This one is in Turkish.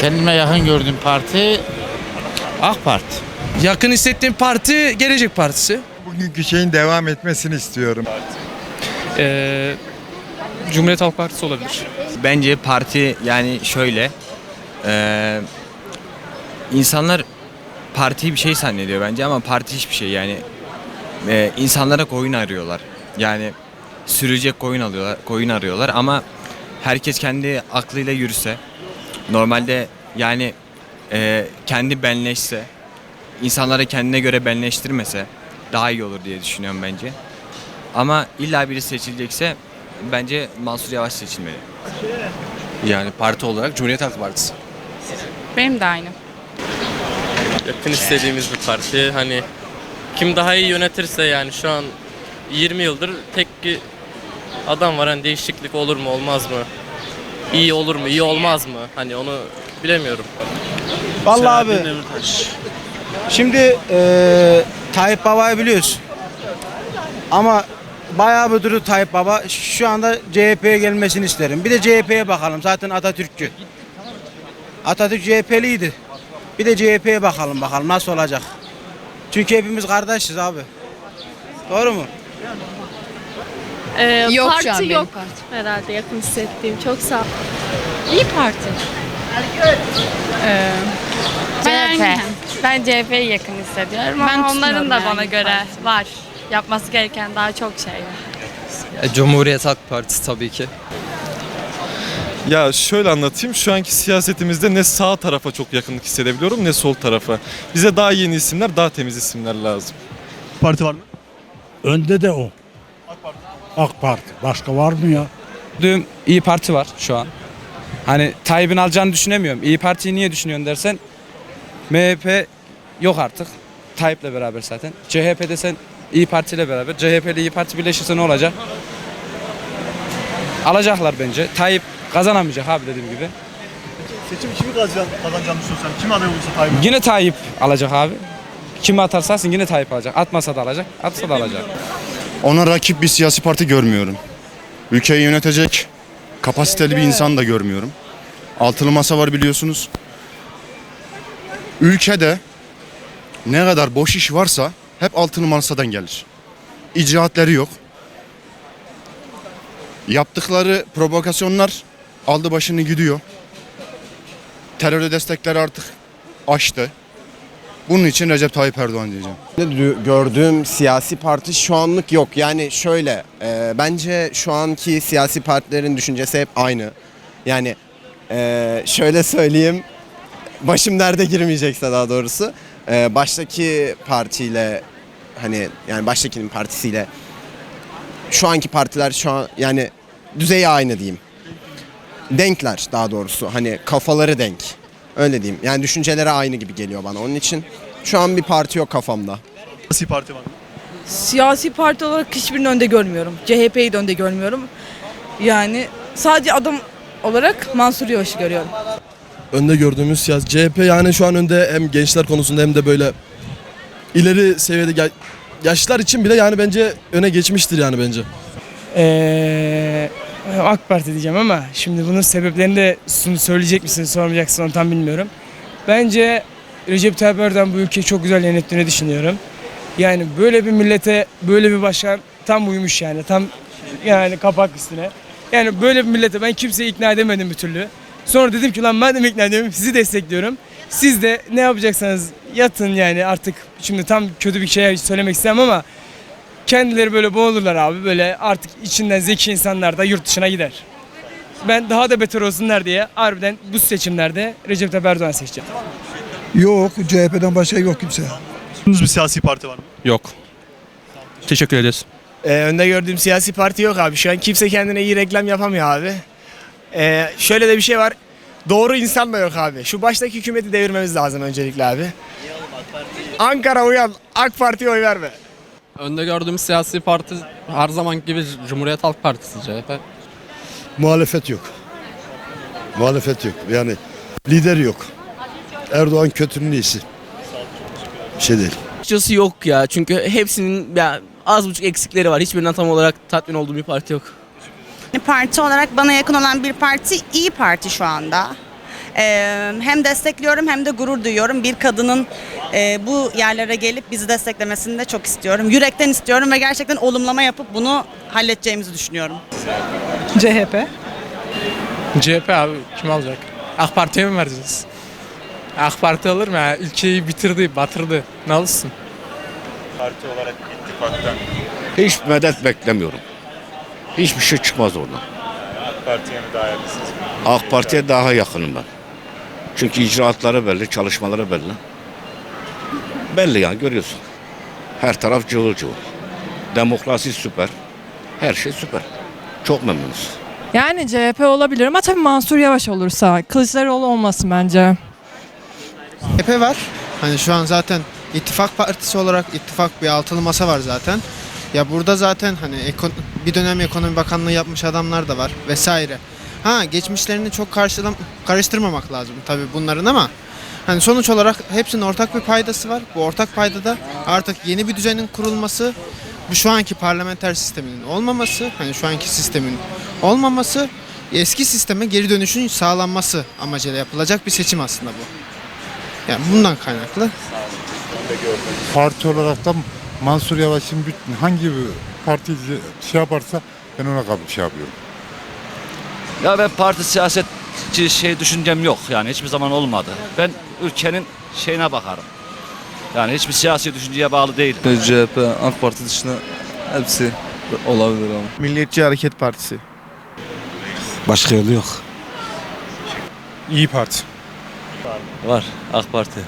Kendime yakın gördüğüm parti AK Parti. Yakın hissettiğim parti Gelecek Partisi. Bugünkü şeyin devam etmesini istiyorum. Ee, Cumhuriyet Halk Partisi olabilir. Bence parti yani şöyle eee, insanlar partiyi bir şey zannediyor bence ama parti hiçbir şey yani Eee, insanlara koyun arıyorlar yani sürecek koyun alıyorlar koyun arıyorlar ama herkes kendi aklıyla yürüse normalde yani eee, kendi benleşse insanlara kendine göre benleştirmese daha iyi olur diye düşünüyorum bence ama illa biri seçilecekse bence Mansur Yavaş seçilmeli. Yani parti olarak Cumhuriyet Halk Partisi. Benim de aynı. yakın istediğimiz bir parti. Hani kim daha iyi yönetirse yani şu an 20 yıldır tek bir adam var. Hani değişiklik olur mu olmaz mı? İyi olur mu iyi olmaz mı? Hani onu bilemiyorum. Vallahi abi. Şimdi eee Tayyip Baba'yı biliyoruz. Ama bayağı bir duru Tayyip Baba. Şu anda CHP'ye gelmesini isterim. Bir de CHP'ye bakalım. Zaten Atatürkçü. Atatürk CHP'liydi. Bir de CHP'ye bakalım bakalım nasıl olacak. Çünkü hepimiz kardeşiz abi. Doğru mu? Ee, Yok parti şu an benim yok parti. herhalde yakın hissettiğim. Çok sağ ol. İyi Parti. Ee, Ben CHP. Ben CHP'yi yakın hissediyorum Ben ama onların tutmuyorum da yani bana bu göre var. Yapması gereken daha çok şey var. E, Cumhuriyet Halk Partisi tabii ki. Ya şöyle anlatayım. Şu anki siyasetimizde ne sağ tarafa çok yakınlık hissedebiliyorum ne sol tarafa. Bize daha yeni isimler, daha temiz isimler lazım. Parti var mı? Önde de o. AK Parti. Başka var mı ya? Dün İyi Parti var şu an. Hani Tayyip'in alacağını düşünemiyorum. İyi Parti'yi niye düşünüyorsun dersen MHP yok artık. Tayyip'le beraber zaten. CHP desen İyi Parti ile beraber. CHP ile İyi Parti birleşirse ne olacak? Alacaklar bence. Tayyip kazanamayacak abi dediğim gibi. Seçim kimi kazanacağını, kazanacağını düşünüyorsun sen? Kim aday olursa Tayyip? Yine Tayyip alacak abi. Kimi atarsa atsın yine Tayyip alacak. Atmasa da alacak, atsa da alacak. Ona rakip bir siyasi parti görmüyorum. Ülkeyi yönetecek kapasiteli bir insan da görmüyorum. Altılı masa var biliyorsunuz. Ülkede ne kadar boş iş varsa hep altılı masadan gelir. İcraatleri yok. Yaptıkları provokasyonlar aldı başını gidiyor. Teröre destekleri artık aştı. Bunun için Recep Tayyip Erdoğan diyeceğim. Gördüğüm siyasi parti şu anlık yok. Yani şöyle e, bence şu anki siyasi partilerin düşüncesi hep aynı. Yani e, şöyle söyleyeyim başım derde girmeyecekse daha doğrusu e, baştaki partiyle hani yani baştakinin partisiyle şu anki partiler şu an yani düzeyi aynı diyeyim. Denkler daha doğrusu hani kafaları denk. Öyle diyeyim. Yani düşünceleri aynı gibi geliyor bana. Onun için şu an bir parti yok kafamda. Siyasi parti var mı? Siyasi parti olarak hiçbirini önde görmüyorum. CHP'yi de önde görmüyorum. Yani sadece adam olarak Mansur Yavaş'ı görüyorum. Önde gördüğümüz siyasi CHP yani şu an önde hem gençler konusunda hem de böyle ileri seviyede gel- yaşlılar için bile yani bence öne geçmiştir yani bence. Ee, AK Parti diyeceğim ama şimdi bunun sebeplerini de söyleyecek misin sormayacaksın onu tam bilmiyorum. Bence Recep Tayyip Erdoğan bu ülkeyi çok güzel yönettiğini düşünüyorum. Yani böyle bir millete böyle bir başkan tam uymuş yani tam yani kapak üstüne. Yani böyle bir millete ben kimseyi ikna edemedim bir türlü. Sonra dedim ki lan madem ikna ediyorum sizi destekliyorum. Siz de ne yapacaksanız yatın yani artık şimdi tam kötü bir şey söylemek istemem ama kendileri böyle boğulurlar abi böyle artık içinden zeki insanlar da yurt dışına gider. Ben daha da beter olsunlar diye harbiden bu seçimlerde Recep Tayyip Erdoğan seçeceğim. Yok CHP'den başka yok kimse. Bir siyasi parti var mı? Yok. Teşekkür ederiz. Ee, önde gördüğüm siyasi parti yok abi. Şu an kimse kendine iyi reklam yapamıyor abi. Ee, şöyle de bir şey var. Doğru insan da yok abi. Şu baştaki hükümeti devirmemiz lazım öncelikle abi. Ankara uyan. AK Parti'ye oy verme. Önde gördüğüm siyasi parti her zaman gibi Cumhuriyet Halk Partisi CHP. Muhalefet yok. Muhalefet yok. Yani lider yok. Erdoğan kötünün iyisi. Bir şey değil. Açıkçası yok ya. Çünkü hepsinin ya, az buçuk eksikleri var. Hiçbirinden tam olarak tatmin olduğum bir parti yok. Parti olarak bana yakın olan bir parti İyi Parti şu anda. Ee, hem destekliyorum hem de gurur duyuyorum. Bir kadının e, bu yerlere gelip bizi desteklemesini de çok istiyorum. Yürekten istiyorum ve gerçekten olumlama yapıp bunu halledeceğimizi düşünüyorum. CHP. CHP abi kim alacak? AK Parti'ye mi vereceğiz? AK Parti alır mı ya? Ülkeyi bitirdi, batırdı. Ne alırsın? Hiç medet beklemiyorum. Hiçbir şey çıkmaz oradan. AK Parti'ye daha yakınım ben. Çünkü icraatları belli, çalışmaları belli. Belli yani görüyorsun. Her taraf cıvıl cıvıl. Demokrasi süper. Her şey süper. Çok memnunuz. Yani CHP olabilir ama tabii Mansur Yavaş olursa. Kılıçdaroğlu olmasın bence. CHP var. Hani şu an zaten ittifak partisi olarak ittifak bir altılı masa var zaten. Ya burada zaten hani bir dönem ekonomi bakanlığı yapmış adamlar da var vesaire. Ha geçmişlerini çok karşılam karıştırmamak lazım tabii bunların ama hani sonuç olarak hepsinin ortak bir paydası var. Bu ortak paydada artık yeni bir düzenin kurulması, bu şu anki parlamenter sisteminin olmaması, hani şu anki sistemin olmaması, eski sisteme geri dönüşün sağlanması amacıyla yapılacak bir seçim aslında bu. Yani bundan kaynaklı. Parti olarak da Mansur Yavaş'ın hangi bir parti şey yaparsa ben ona kabul şey yapıyorum. Ya ben parti siyasetçi şey düşüncem yok yani hiçbir zaman olmadı. Ben ülkenin şeyine bakarım. Yani hiçbir siyasi düşünceye bağlı değil. CHP, AK Parti dışında hepsi olabilir ama. Milliyetçi Hareket Partisi. Başka yolu yok. İyi Parti. Var AK Parti.